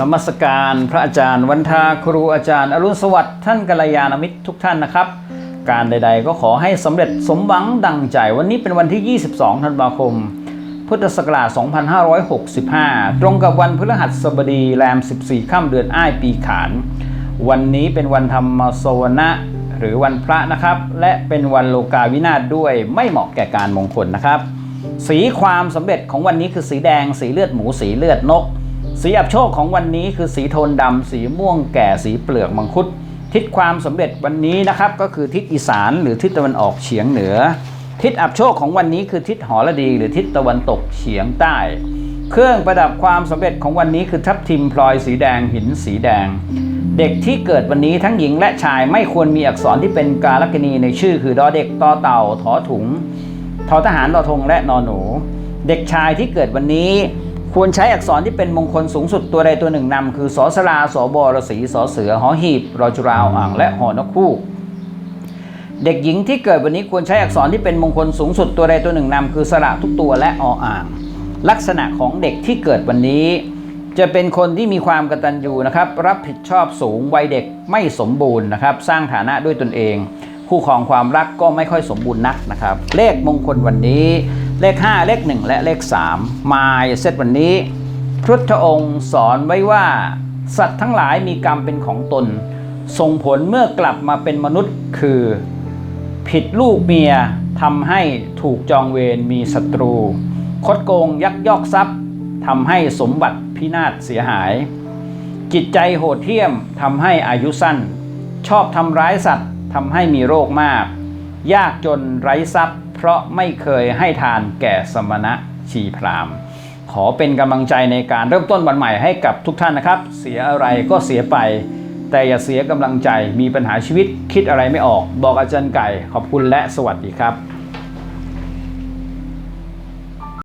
นมัสการพระอาจารย์วันทาครูอาจารย์ อรุณสวัสดิ์ท่านกัลยาณมิตรทุกท่านนะครับ การใด ๆ ก็ขอให้สำเร็จสมหวังดังใจวันนี้เป็นวันที่ 22 ธันวาคม พุทธศักราช 2565 ตรงกับวันพฤหัสบดีแรม 14 ค่ำเดือนอ้ายปีขาน วันนี้เป็นวันธรรมสวนะหรือวันพระนะครับ และเป็นวันโลกาวินาศด้วยไม่เหมาะแก่การมงคลนะครับ สีความสำเร็จของวันนี้คือสีแดง สีเลือดหมูสีเลือดนก สีอับโชคของวันนี้คือสีโทนดำสีม่วงแก่สีเปลือกมังคุด ทิศความสำเร็จวันนี้นะครับก็คือทิศอีสานหรือทิศตะวันออกเฉียงเหนือ ทิศอับโชคของวันนี้คือทิศหอระดี หรือทิศตะวันตกเฉียงใต้ เครื่องประดับความสำเร็จของวันนี้คือทับทิมพลอยสีแดงหินสีแดง เด็กที่เกิดวันนี้ทั้งหญิงและชายไม่ควรมีอักษรที่เป็นกาลกณีในชื่อ คือดอเด็กตอเต่าถอถุงทอทหารรอธงและนอหนู เด็กชายที่เกิดวันนี้ ควรใช้อักษรที่เป็นมงคลสูงสุดตัวใดตัวหนึ่งนำคือสอสลาสอบอรสีสอเสือหอหีบรอจุราอ่างและหอนกคู่ เด็กหญิงที่เกิดวันนี้ควรใช้อักษรที่เป็นมงคลสูงสุดตัวใดตัวหนึ่งนำคือสระทุกตัวและออ่าง ลักษณะของเด็กที่เกิดวันนี้ จะเป็นคนที่มีความกตัญญูนะครับรับผิดชอบสูงวัยเด็กไม่สมบูรณ์นะครับสร้างฐานะด้วยตนเอง คู่ครองความรักก็ไม่ค่อยสมบูรณ์นักนะครับเลขมงคลวันนี้ เลข 5 เลข 1 และเลข 3 มาเซตวันนี้ พุทธองค์สอนไว้ว่า สัตว์ทั้งหลายมีกรรมเป็นของตน ส่งผลเมื่อกลับมาเป็นมนุษย์คือ ผิดลูกเมียทำให้ถูกจองเวรมีศัตรู คดโกงยักยอกทรัพย์ทำให้สมบัติพินาศเสียหาย จิตใจโหดเหี้ยมทำให้อายุสั้น ชอบทำร้ายสัตว์ทำให้มีโรคมาก ยากจนไร้ทรัพย์ เพราะไม่เคยให้ทานแก่สมณะชีพราหมณ์ ขอเป็นกำลังใจในการเริ่มต้นวันใหม่ให้กับทุกท่านนะครับ เสียอะไรก็เสียไป แต่อย่าเสียกำลังใจมีปัญหาชีวิตคิดอะไรไม่ออก บอกอาจารย์ไก่ขอบคุณและสวัสดีครับ